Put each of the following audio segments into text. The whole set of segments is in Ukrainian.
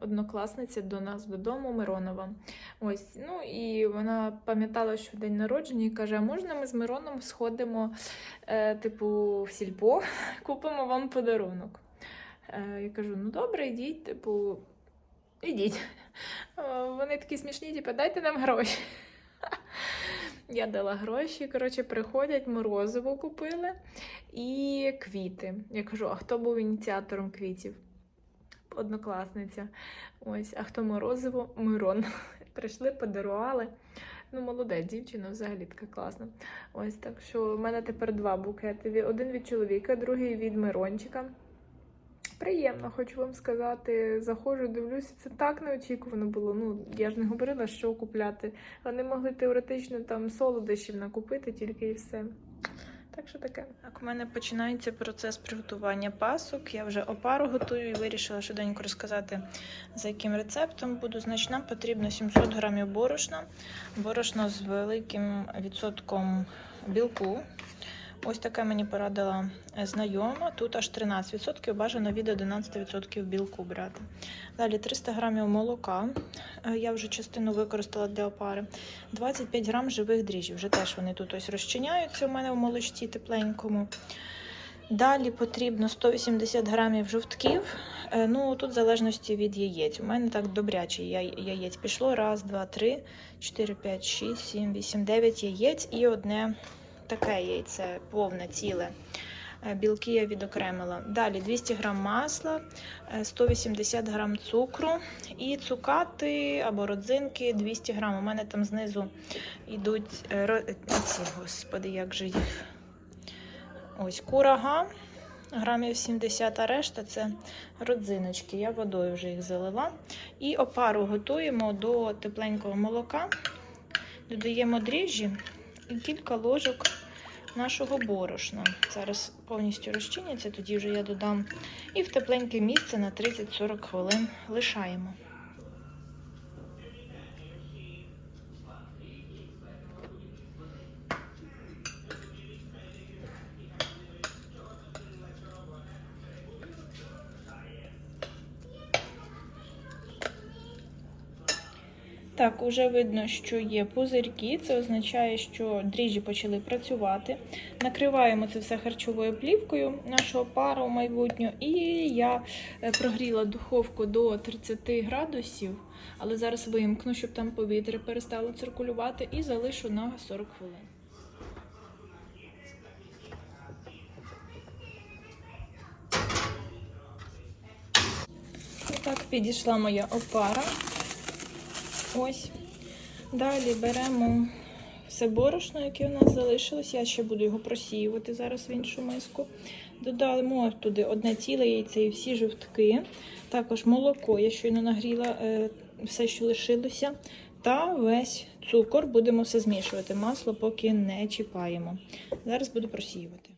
однокласниця до нас додому Миронова. Ось, ну і вона пам'ятала, що день народження і каже: а можна ми з Мироном сходимо, е, типу, в сільпо, купимо вам подарунок. Е, я кажу: ну добре, йдіть, типу, ідіть. Е, Вони такі смішні, типу, дайте нам гроші. Я дала гроші, коротше, приходять, морозиво купили і квіти. Я кажу, а хто був ініціатором квітів? Однокласниця. Ось, а хто морозиво? Мирон. Прийшли, подарували. Ну, молодець, дівчина взагалі така класна. Ось так що в мене тепер два букети. Один від чоловіка, другий від Мирончика. Приємно, хочу вам сказати. Заходжу, дивлюся, це так неочікувано було. Ну, я ж не говорила, що купляти. Вони могли теоретично там солодощів накупити, тільки і все. Так що таке. Так, у мене починається процес приготування пасок. Я вже опару готую і вирішила швиденько розказати, за яким рецептом буду. Значить, нам потрібно 700 грамів борошна. Борошно з великим відсотком білку. Ось таке мені порадила е, знайома. Тут аж 13%, бажано від 11% білку брати. Далі 300 грамів молока. Е, Я вже частину використала для опари. 25 грам живих дріжджів. Вже теж вони тут ось розчиняються у мене в молочці тепленькому. Далі потрібно 180 грамів жовтків. Е, Ну, тут в залежності від яєць. У мене так добряче яєць пішло. Раз, два, три, чотири, п'ять, шість, сім, вісім, дев'ять яєць і одне таке яйце повне, ціле. Е, Білки я відокремила. Далі 200 грам масла, е, 180 грам цукру і цукати або родзинки 200 грам. У мене там знизу йдуть е, е, ці, господи, як же їх. Ось курага, грамів 70, а решта це родзиночки. Я водою вже їх залила. І опару готуємо до тепленького молока. Додаємо дріжджі і кілька ложок нашого борошна. Зараз повністю розчиняться, тоді вже я додам. І в тепленьке місце на 30-40 хвилин лишаємо. Так, уже видно, що є пузирки. Це означає, що дріжджі почали працювати. Накриваємо це все харчовою плівкою нашого пару майбутнього. І я е, прогріла духовку до 30 градусів, але зараз вимкну, щоб там повітря перестало циркулювати, і залишу на 40 хвилин. Так, підійшла моя опара. Ось. Далі беремо все борошно, яке у нас залишилось. Я ще буду його просіювати зараз в іншу миску. Додаємо туди одне ціле яйце і всі жовтки. Також молоко, я щойно нагріла е, все, що лишилося. Та весь цукор будемо все змішувати. Масло поки не чіпаємо. Зараз буду просіювати.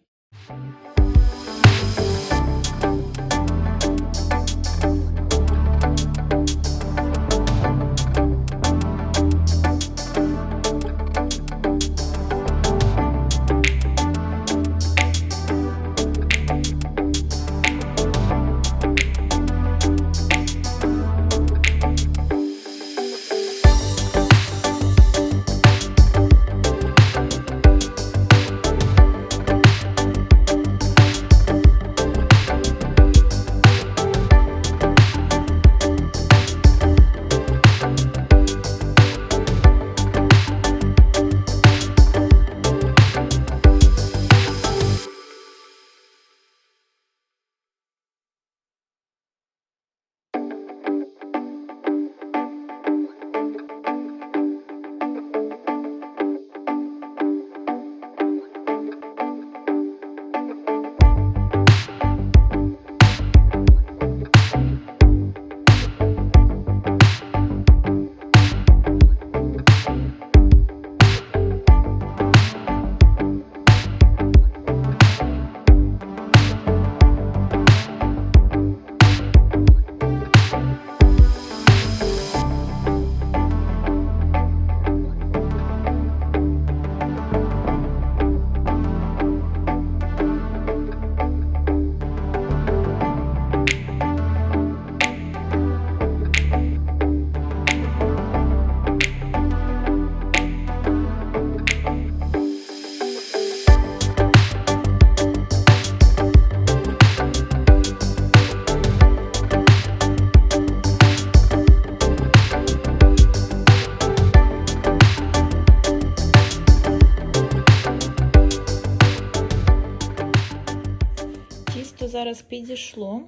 Зараз підійшло.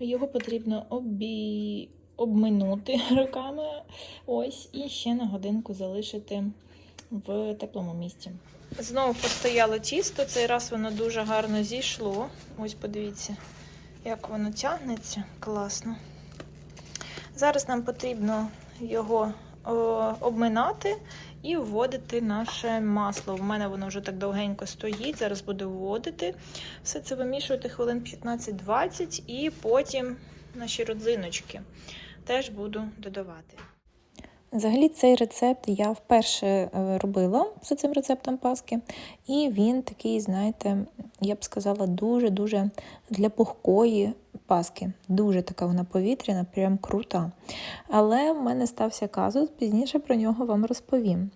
Його потрібно обі... обминути руками. Ось, і ще на годинку залишити в теплому місці. Знову постояло тісто, цей раз воно дуже гарно зійшло. Ось подивіться, як воно тягнеться. Класно. Зараз нам потрібно його обминати і вводити наше масло. В мене воно вже так довгенько стоїть. Зараз буду вводити. Все це вимішувати хвилин 15-20 і потім наші родзиночки теж буду додавати. Взагалі цей рецепт я вперше е, робила за цим рецептом паски, і він такий, знаєте, я б сказала, дуже-дуже для пухкої паски. Дуже така вона повітряна, прям крута. Але в мене стався казус, пізніше про нього вам розповім.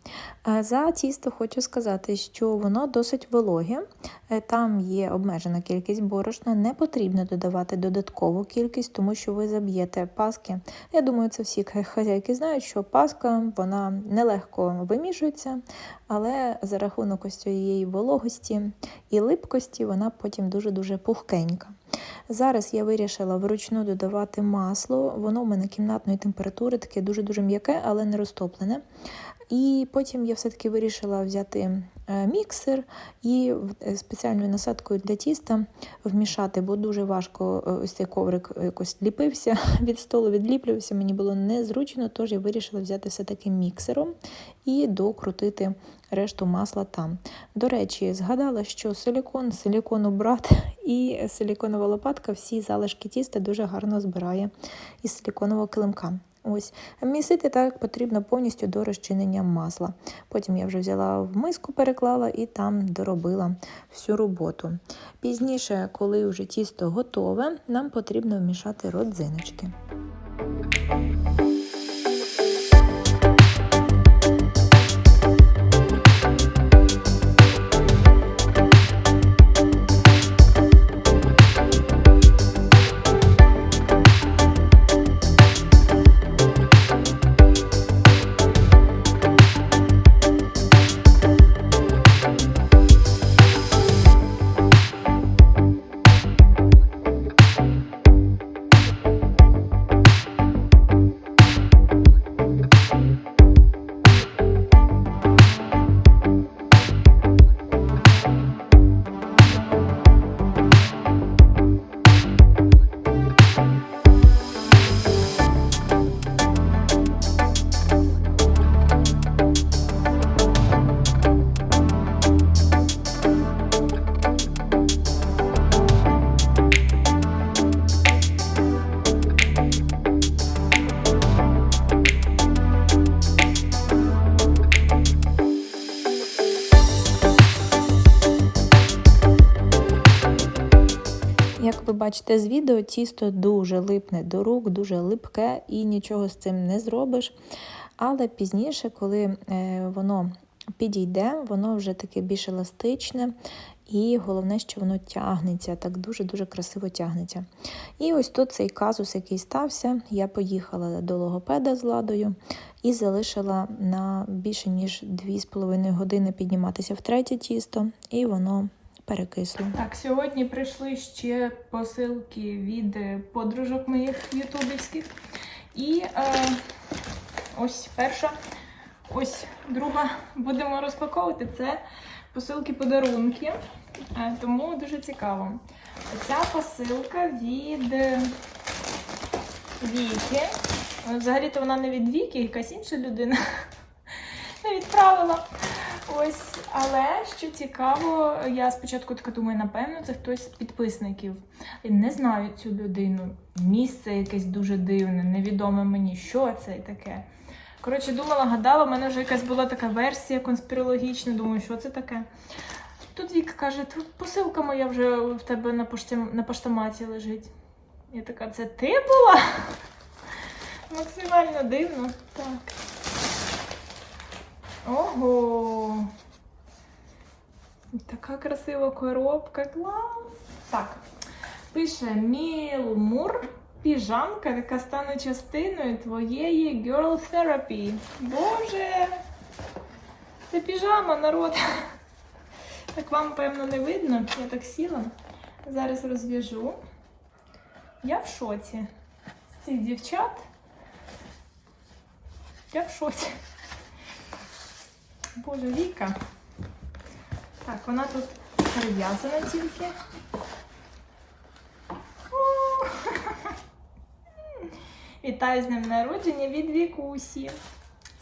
За тісто хочу сказати, що воно досить вологе, Е, там є обмежена кількість борошна, не потрібно додавати додаткову кількість, тому що ви заб'єте паски. Я думаю, це всі хазяйки знають, що паска вона нелегко вимішується, але за рахунок ось цієї вологості і липкості вона потім дуже-дуже пухкенька. Зараз я вирішила вручну додавати масло, воно в мене кімнатної температури, таке дуже-дуже м'яке, але не розтоплене. І потім я все-таки вирішила взяти міксер і е, спеціальною насадкою для тіста вмішати, бо дуже важко е, ось цей коврик якось ліпився від столу, відліплювався, мені було незручно, тож я вирішила взяти все-таки міксером і докрутити решту масла там. До речі, згадала, що силікон, силікону брат і силіконова лопатка всі залишки тіста дуже гарно збирає із силіконового килимка. Ось, місити так потрібно повністю до розчинення масла. Потім я вже взяла в миску, переклала і там доробила всю роботу. Пізніше, коли вже тісто готове, нам потрібно вмішати родзиночки. Бачите з відео, тісто дуже липне до рук, дуже липке і нічого з цим не зробиш. Але пізніше, коли е, воно підійде, воно вже таке більш еластичне, і головне, що воно тягнеться, так дуже-дуже красиво тягнеться. І ось тут цей казус, який стався, я поїхала до логопеда з ладою і залишила на більше ніж 2,5 години підніматися в третє тісто, і воно перекисло. Так, сьогодні прийшли ще посилки від е, подружок моїх ютубівських. І е, ось перша, ось друга будемо розпаковувати. Це посилки подарунки. Е, тому дуже цікаво. Ця посилка від е, Віки. Взагалі-то вона не від Віки, якась інша людина не відправила. Ось, але що цікаво, я спочатку така думаю, напевно, це хтось з підписників. Не знаю цю людину. Місце якесь дуже дивне, невідоме мені, що це таке. Коротше, думала, гадала, в мене вже якась була така версія конспірологічна, думаю, що це таке. Тут Віка каже, тут посилка моя вже в тебе на, пошті, на поштоматі лежить. Я така, це ти була? Максимально дивно. Так. Ого! Така красива коробка, клас! Так, пише Мілмур, піжамка, яка стане частиною твоєї girl therapy. Боже! Це піжама, народ. Так вам, певно, не видно. Я так сіла. Зараз розв'яжу. Я в шоці. З цих дівчат. Я в шоці. Боже, Віка. Так, вона тут перев'язана тільки. О! Вітаю з днем народження від Вікусі.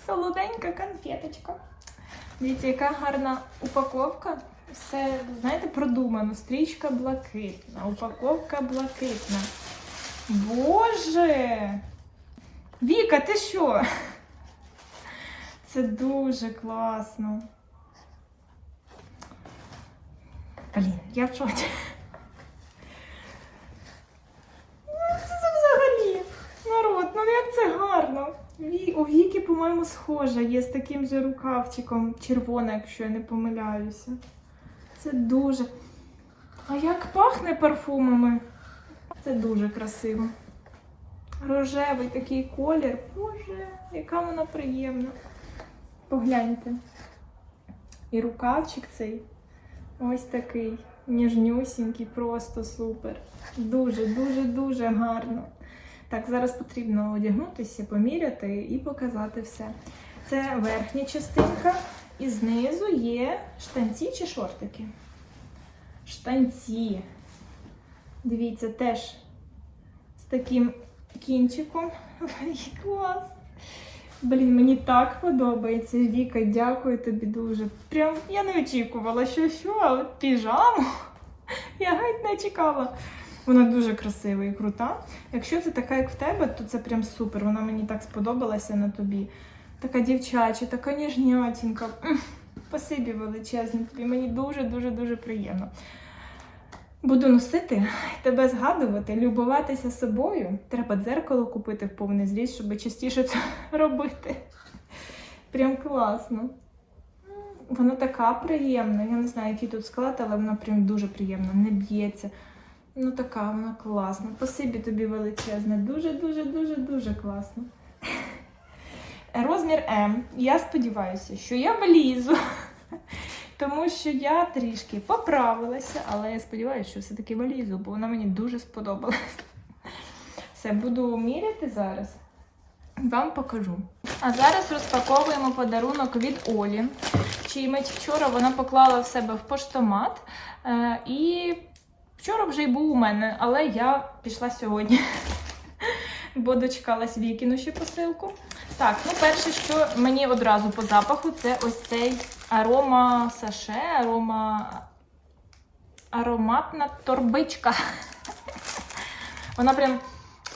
Солоденька конфеточка. Дивіться, яка гарна упаковка. Все, знаєте, продумано. Стрічка блакитна, упаковка блакитна. Боже! Віка, ти що? Це дуже класно. Блін, я в шоці. Ну, це взагалі? Народ, ну як це гарно. У Віки, по-моєму, схожа, є з таким же рукавчиком, червона, якщо я не помиляюся. Це дуже. А як пахне парфумами? Це дуже красиво. Рожевий такий колір. Боже, яка вона приємна. Погляньте. І рукавчик цей ось такий. Ніжнюсінький, просто супер. Дуже, дуже, дуже гарно. Так, зараз потрібно одягнутися, поміряти і показати все. Це верхня частинка, і знизу є штанці чи шортики. Штанці. Дивіться, теж з таким кінчиком. Клас! Блін, мені так подобається. Віка, дякую тобі дуже. Прям я не очікувала, що що, а от піжаму. Я геть не чекала. Вона дуже красива і крута. Якщо це така, як в тебе, то це прям супер. Вона мені так сподобалася на тобі. Така дівчача, така ніжнятінька. М, Спасибі величезне тобі. Мені дуже-дуже дуже приємно. Буду носити, тебе згадувати, любуватися собою. Треба дзеркало купити в повний зріст, щоб частіше це робити. Прям класно. Вона така приємна. Я не знаю, який тут склад, але вона прям дуже приємна, не б'ється. Ну така вона класна. Спасибі тобі величезне. Дуже, дуже, дуже, дуже класно. Розмір М. Я сподіваюся, що я влізу. Тому що я трішки поправилася, але я сподіваюся, що все-таки вилізу, бо вона мені дуже сподобалась. Все, буду міряти зараз. Вам покажу. А зараз розпаковуємо подарунок від Олі. Чимить вчора вона поклала в себе в поштомат. Е, і вчора вже й був у мене, але я пішла сьогодні. Бо дочекалась Вікіну ще посилку. Так, ну перше, що мені одразу по запаху, це ось цей арома саше, арома ароматна торбичка. Вона прям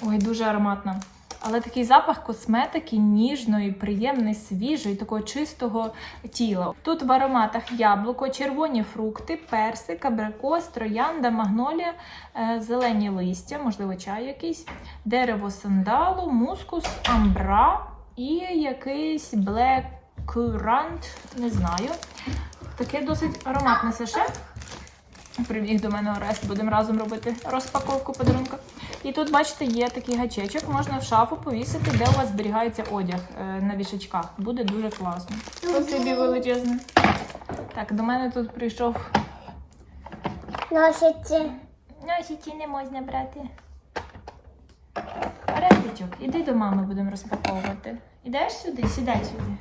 ой, дуже ароматна. Але такий запах косметики ніжної, приємний, свіжий, такого чистого тіла. Тут в ароматах яблуко, червоні фрукти, персик, абрикос, троянда, магнолія, е, зелені листя, можливо, чай якийсь, дерево сандалу, мускус, амбра і якийсь black currant, не знаю. Таке досить ароматне саше. Прибіг до мене Орест, будемо разом робити розпаковку подарунка. І тут, бачите, є такий гачечок, можна в шафу повісити, де у вас зберігається одяг е, на вішачках. Буде дуже класно. Спасибі величезне. Так, до мене тут прийшов. Носиці. Носики не можна брати. Орестичок, іди до мами, будемо розпаковувати. Ідеш сюди, сідай сюди.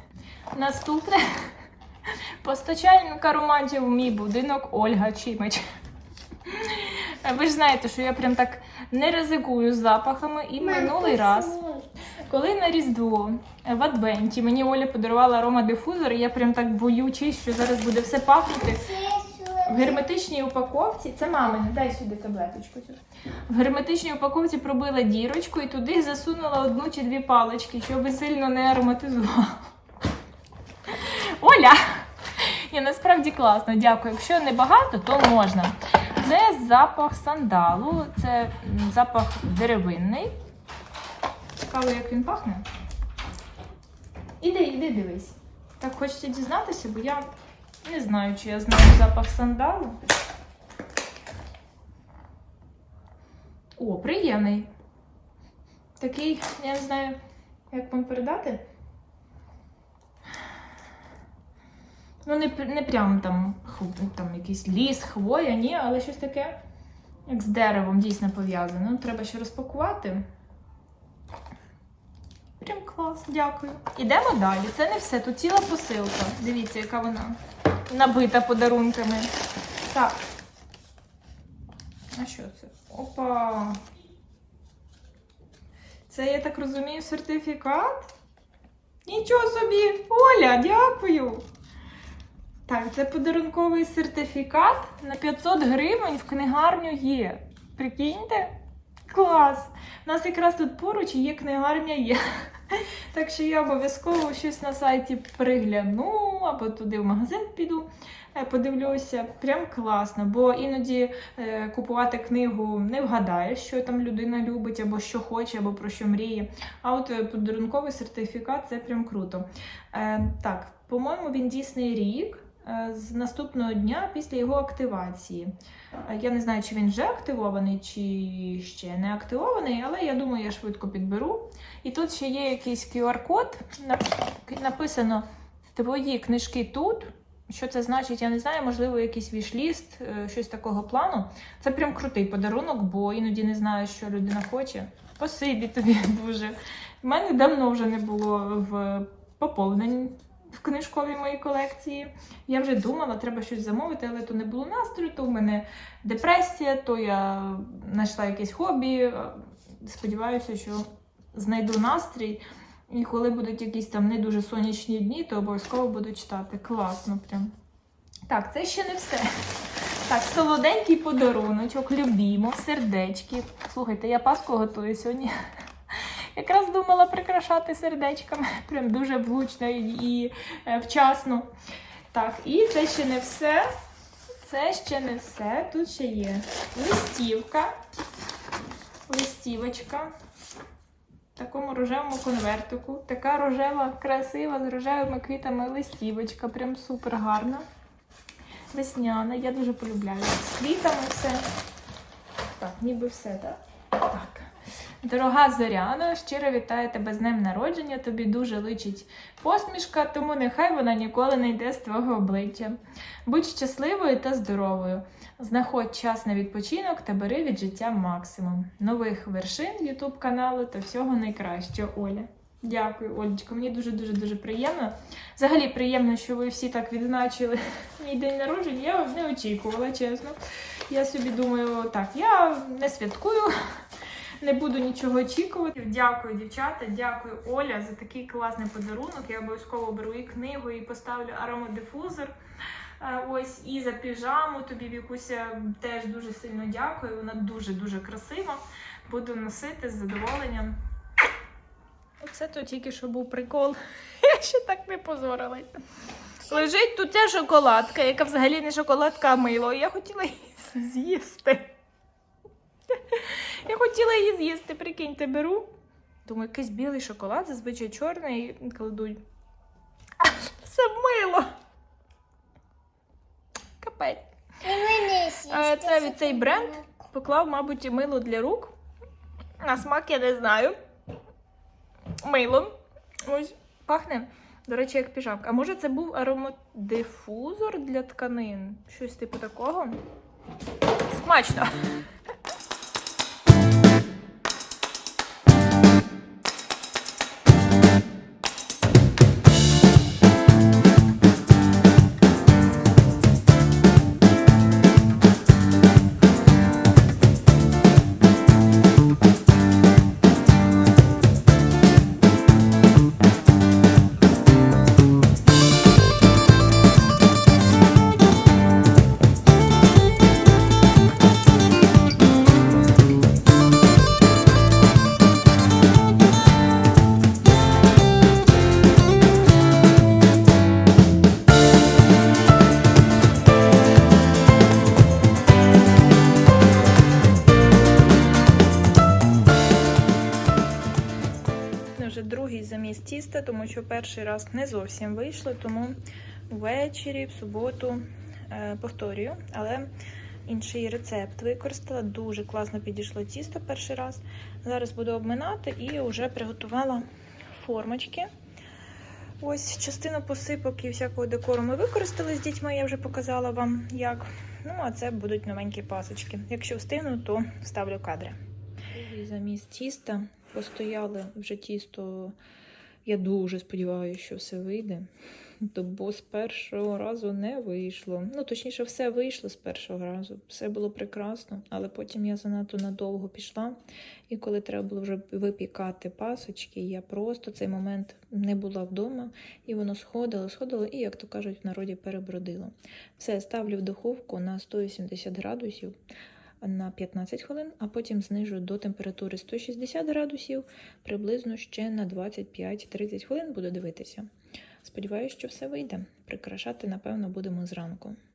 Наступне постачальник ароматів у мій будинок Ольга Чимич. Ви ж знаєте, що я прям так не ризикую з запахами. І минулий раз, коли на Різдво е, в Адвенті мені Оля подарувала аромадифузор, і я прям так боючись, що зараз буде все пахнути. В герметичній упаковці, це мамине, дай сюди таблеточку. цю. В герметичній упаковці пробила дірочку і туди засунула одну чи дві палички, щоб сильно не ароматизувало. Оля! Ні, насправді класно, дякую. Якщо не багато, то можна. Це запах сандалу, це запах деревинний. Цікаво, як він пахне. Іди, іди, дивись. Так хочеться дізнатися, бо я не знаю, чи я знаю запах сандалу. О, приємний. Такий, я не знаю, як вам передати. Ну, не, не прям там, там якийсь ліс, хвоя, ні, але щось таке Як з деревом дійсно пов'язано. Ну, треба ще розпакувати. Прям клас, дякую. Ідемо далі. Це не все. Тут ціла посилка. Дивіться, яка вона набита подарунками. Так. А що це? Опа. Це, я так розумію, сертифікат? Нічого собі! Оля, дякую! Так, це подарунковий сертифікат на 500 гривень в книгарню є. Прикиньте? Клас! У нас якраз тут поруч є книгарня є. Так що я обов'язково щось на сайті пригляну або туди в магазин піду, е, подивлюся. Прям класно, бо іноді е, купувати книгу не вгадаєш, що там людина любить, або що хоче, або про що мріє. А от е, подарунковий сертифікат це прям круто. Так, по-моєму, він дійсний рік. Е, З наступного дня після його активації. Е, Я не знаю, чи він вже активований, чи ще не активований, але я думаю, я швидко підберу. І тут ще є якийсь QR-код. Написано твої книжки тут. Що це значить, я не знаю, можливо, якийсь вішліст, е, щось такого плану. Це прям крутий подарунок, бо іноді не знаю, що людина хоче. Спасибі тобі дуже. У мене давно вже не було в поповненні в книжковій моїй колекції. Я вже думала, треба щось замовити, але то не було настрою, то в мене депресія, то я знайшла якесь хобі. Сподіваюся, що знайду настрій. І коли будуть якісь там не дуже сонячні дні, то обов'язково буду читати. Класно прям. Так, це ще не все. Так, солоденький подаруночок, любімо, сердечки. Слухайте, я паску готую сьогодні. Якраз думала прикрашати сердечками. Прям дуже влучно і, е, вчасно. Так, і це ще не все. Це ще не все. Тут ще є листівка. Листівочка. В такому рожевому конвертику. Така рожева, красива, з рожевими квітами листівочка. Прям супер гарна. Весняна, я дуже полюбляю. З квітами все. Так, ніби все, так? Так. Дорога Зоряна, щиро вітаю тебе з днем народження. Тобі дуже личить посмішка, тому нехай вона ніколи не йде з твого обличчя. Будь щасливою та здоровою. Знаходь час на відпочинок та бери від життя максимум. Нових вершин YouTube каналу та всього найкращого, Оля. Дякую, Олечко. Мені дуже дуже дуже приємно. Взагалі приємно, що ви всі так відзначили мій день народження. Я не очікувала, чесно. Я собі думаю, так, я не святкую, не буду нічого очікувати. Дякую, дівчата, дякую, Оля, за такий класний подарунок. Я обов'язково беру і книгу, і поставлю аромадифузор. Е, Ось і за піжаму тобі Вікуся теж дуже сильно дякую. Вона дуже дуже красива. Буду носити з задоволенням. Оце то тільки що був прикол. Я ще так не позорилась. Лежить тут ця шоколадка, яка взагалі не шоколадка, а мило. Я хотіла її з'їсти. Я хотіла її з'їсти, прикиньте, беру. Думаю, якийсь білий шоколад, зазвичай чорний кладуть. А все мило. Капець. Е, Це від цей бренд поклав, мабуть, мило для рук. На смак я не знаю. Мило. Ось пахне, до речі, як піжамка. А може це був аромадифузор для тканин? Щось типу такого. Смачно. Тому що перший раз не зовсім вийшло, тому ввечері, в суботу е, повторюю, але інший рецепт використала. Дуже класно підійшло тісто перший раз. Зараз буду обминати і вже приготувала формочки. Ось частину посипок і всякого декору ми використали з дітьми, я вже показала вам, як Ну, а це будуть новенькі пасочки. Якщо встигну, то вставлю кадри. Замість тіста постояли вже тісто. Я дуже сподіваюся, що все вийде. То бо з першого разу не вийшло. Ну, точніше, все вийшло з першого разу. Все було прекрасно, але потім я занадто надовго пішла. І коли треба було вже випікати пасочки, я просто цей момент не була вдома, і воно сходило, сходило, і, як то кажуть, в народі перебродило. Все, ставлю в духовку на 180 градусів на 15 хвилин, а потім знижую до температури 160 градусів, приблизно ще на 25-30 хвилин буду дивитися. Сподіваюсь, що все вийде. Прикрашати, напевно, будемо зранку.